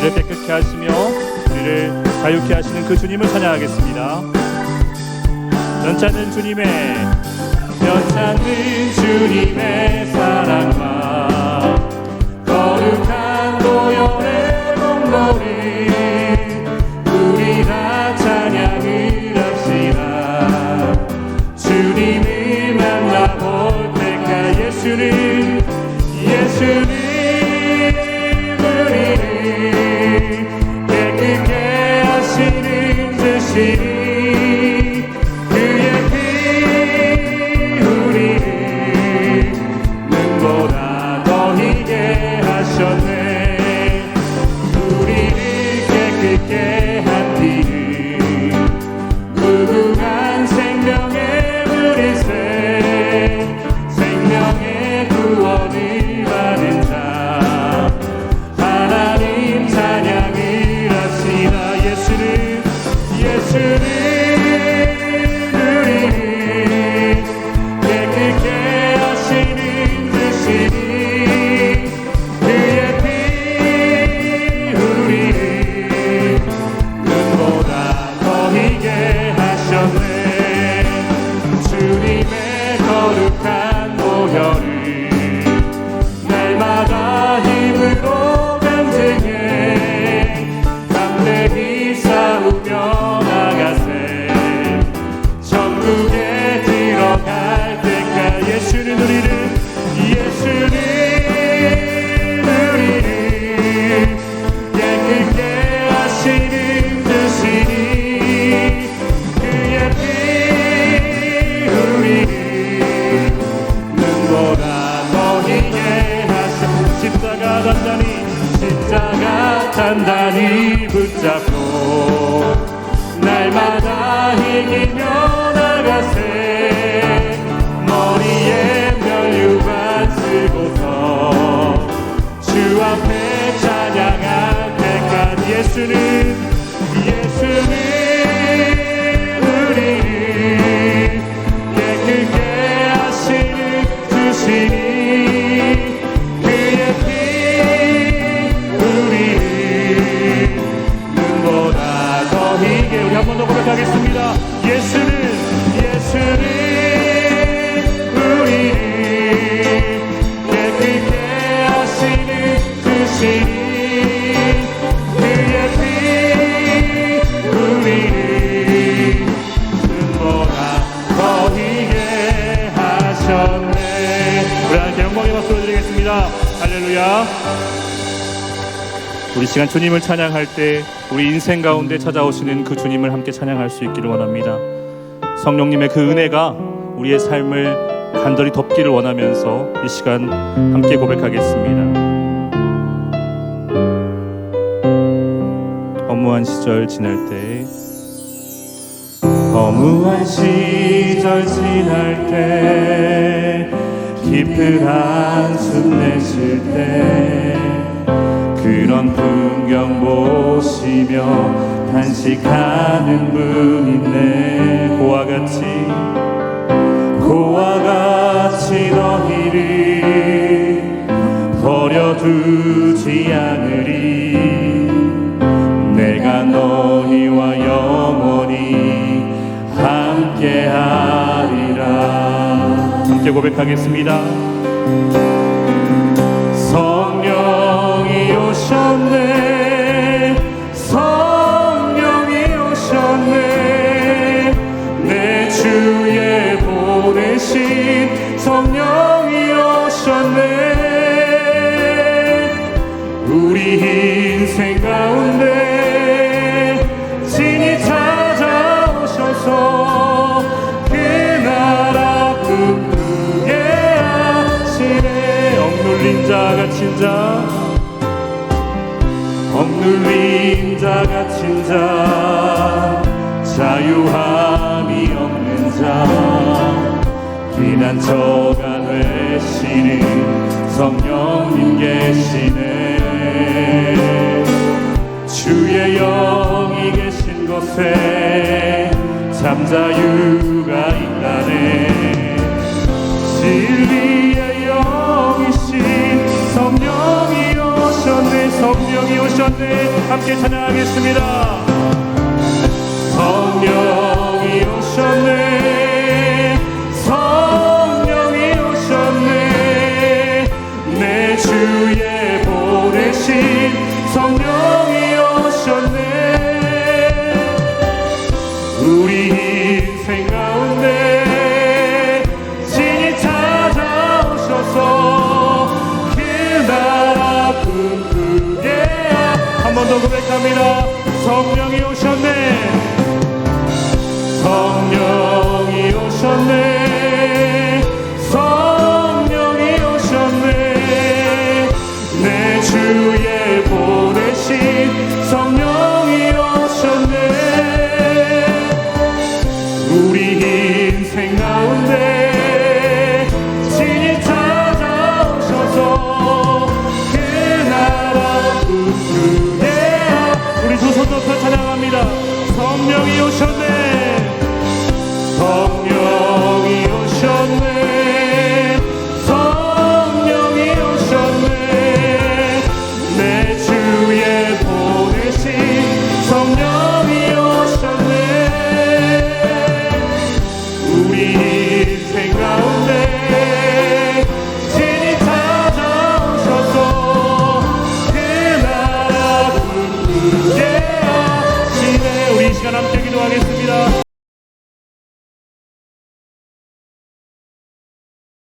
우리를 깨끗게 하시며 우리를 자유케 하시는 그 주님을 찬양하겠습니다. 연차는 주님의 연차는 주님의 사랑과 하셨네. 우리를 깨끗게 한 피는 무궁한 생명의 물일세 생명의 구원을 주님 단단히 붙잡고 날마다 이기며 나가세 우리 시간 주님을 찬양할 때 우리 인생 가운데 찾아오시는 그 주님을 함께 찬양할 수 있기를 원합니다. 성령님의 그 은혜가 우리의 삶을 간절히 덮기를 원하면서 이 시간 함께 고백하겠습니다. 허무한 시절 지날 때 허무한 시절 지날 때 깊은 한숨 내쉴 때 그런 풍경 보시며 단식하는 분 있네 고와 같이 고와 같이 너희를 버려두지 않으 함께 고백하겠습니다. 성령이 오셨네. 성령이 오셨네. 내 주에 보내신 성령이 오셨네. 우리 인생 가운데 진이 찾아오셔서 자 갇힌 자. 억눌린 자 갇힌 자. 자유함이 없는 자. 피난처가 되시는 성령님 계시네. 주의 영이 계신 곳에 잠자유 가운데 함께 찬양하겠습니다. 성령이 오셨네. 성령이 오셨네. 내 주의 보내신 성령. sobre el camino. 분명히 오셨네.